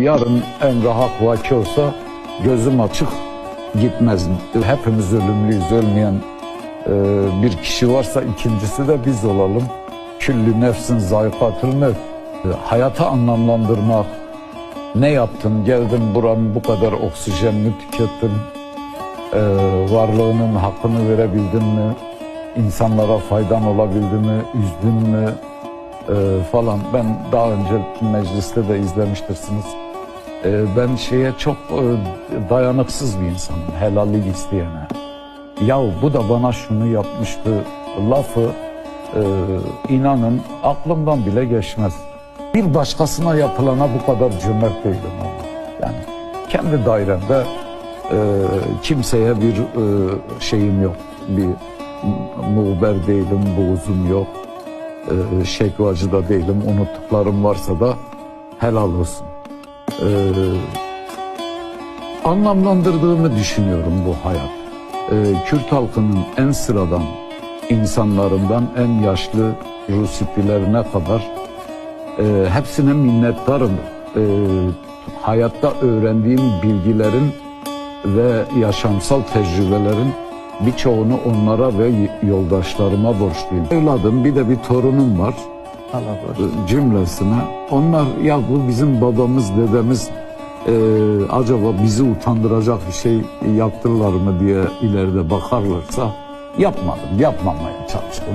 Yarın Emre Hak vaki olsa gözüm açık gitmez. Hepimiz ölümlüyüz. Ölmeyen e, bir kişi varsa ikincisi de biz olalım. Küllü nefsin zayıfetül mevt. E, Hayatı anlamlandırmak. Ne yaptın? Geldin buranın bu kadar oksijenini tükettin. E, varlığının hakkını verebildin mi? İnsanlara faydan olabildi mi? Üzdün mü? E, falan. Ben daha önce mecliste de izlemiştirsiniz. E, ben şeye çok e, dayanıksız bir insanım. Helallik isteyene. Yahu bu da bana şunu yapmıştı lafı e, inanın aklımdan bile geçmez. Bir başkasına yapılana bu kadar cömert değilim. Yani kendi dairemde e, kimseye bir e, şeyim yok. Bir muğber değilim, buğzum yok e, şekvacı da değilim. Unuttuklarım varsa da helal olsun. E, anlamlandırdığımı düşünüyorum bu hayat. E, Kürt halkının en sıradan insanlarından en yaşlı Rusipilerine kadar e, hepsine minnettarım. E, hayatta öğrendiğim bilgilerin ve yaşamsal tecrübelerin birçoğunu onlara ve yoldaşlarıma borçluyum. Evladım bir de bir torunum var Allah korusun. cümlesine. Onlar ya bu bizim babamız dedemiz e, acaba bizi utandıracak bir şey yaptılar mı diye ileride bakarlarsa yapmadım, yapmamaya çalıştım.